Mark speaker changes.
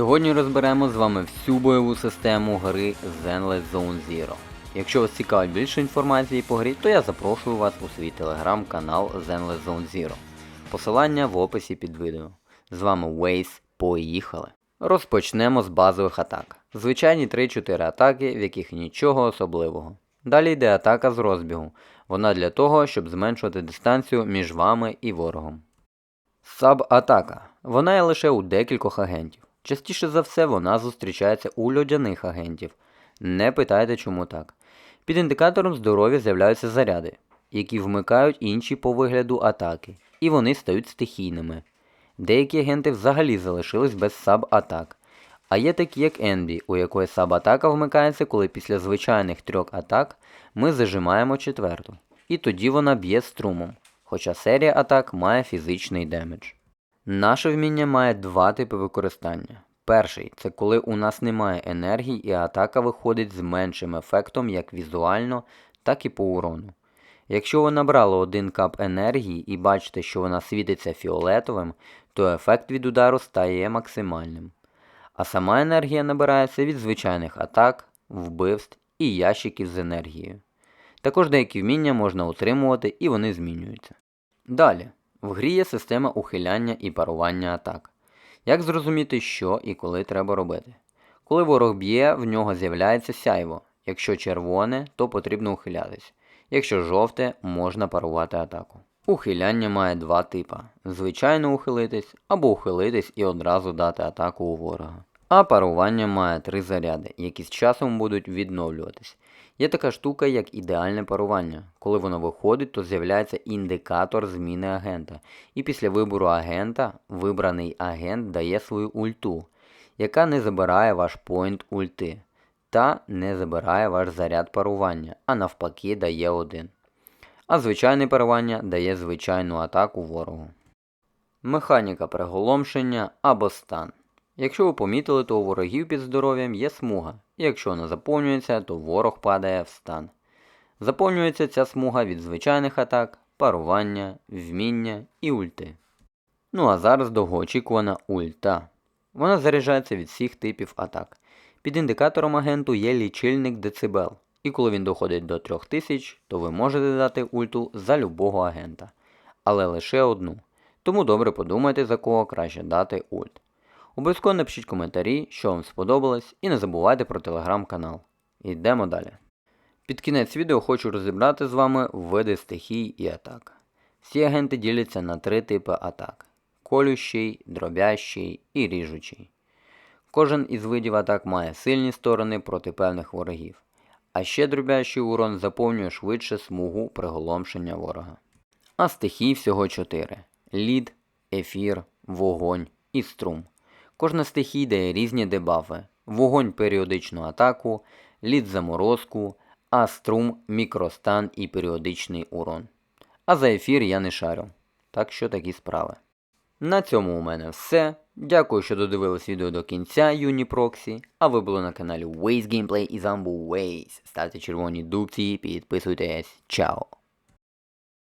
Speaker 1: Сьогодні розберемо з вами всю бойову систему гри Zenless Zone Zero. Якщо вас цікавить більше інформації по грі, то я запрошую вас у свій телеграм-канал Zenless Zone Zero. Посилання в описі під відео. З вами Waze, поїхали! Розпочнемо з базових атак. Звичайні 3-4 атаки, в яких нічого особливого. Далі йде атака з розбігу. Вона для того, щоб зменшувати дистанцію між вами і ворогом. Саб-атака. Вона є лише у декількох агентів. Частіше за все вона зустрічається у льодяних агентів. Не питайте, чому так. Під індикатором здоров'я з'являються заряди, які вмикають інші по вигляду атаки, і вони стають стихійними. Деякі агенти взагалі залишились без саб-атак. А є такі, як Енбі, у якої саб-атака вмикається, коли після звичайних трьох атак ми зажимаємо четверту. І тоді вона б'є струмом, хоча серія атак має фізичний демедж. Наше вміння має два типи використання. Перший це коли у нас немає енергії і атака виходить з меншим ефектом як візуально, так і по урону. Якщо ви набрали один кап енергії і бачите, що вона світиться фіолетовим, то ефект від удару стає максимальним. А сама енергія набирається від звичайних атак, вбивств і ящиків з енергією. Також деякі вміння можна утримувати і вони змінюються. Далі, в грі є система ухиляння і парування атак. Як зрозуміти, що і коли треба робити? Коли ворог б'є, в нього з'являється сяйво. Якщо червоне, то потрібно ухилятись. Якщо жовте, можна парувати атаку. Ухиляння має два типа: звичайно ухилитись або ухилитись і одразу дати атаку у ворога. А парування має три заряди, які з часом будуть відновлюватись. Є така штука, як ідеальне парування. Коли воно виходить, то з'являється індикатор зміни агента. І після вибору агента вибраний агент дає свою ульту, яка не забирає ваш поінт ульти та не забирає ваш заряд парування, а навпаки дає один. А звичайне парування дає звичайну атаку ворогу. Механіка приголомшення або стан. Якщо ви помітили, то у ворогів під здоров'ям є смуга, і якщо вона заповнюється, то ворог падає в стан. Заповнюється ця смуга від звичайних атак, парування, вміння і ульти. Ну а зараз довгоочікувана ульта. Вона заряджається від всіх типів атак. Під індикатором агенту є лічильник децибел, і коли він доходить до 3000, то ви можете дати ульту за любого агента, але лише одну. Тому добре подумайте, за кого краще дати ульт. Обов'язково напишіть коментарі, що вам сподобалось, і не забувайте про телеграм-канал. Йдемо далі. Під кінець відео хочу розібрати з вами види стихій і атак. Всі агенти діляться на три типи атак: колющий, дробящий і ріжучий. Кожен із видів атак має сильні сторони проти певних ворогів, а ще дробящий урон заповнює швидше смугу приголомшення ворога. А стихій всього 4: лід, ефір, вогонь і струм. Кожна стихій дає різні дебафи: вогонь періодичну атаку, лід заморозку, а струм мікростан і періодичний урон. А за ефір я не шарю. Так що такі справи. На цьому у мене все. Дякую, що додивились відео до кінця, юні Проксі. А ви були на каналі Waze Gameplay і Замбу Waze. Ставте червоні дубці, підписуйтесь. Чао!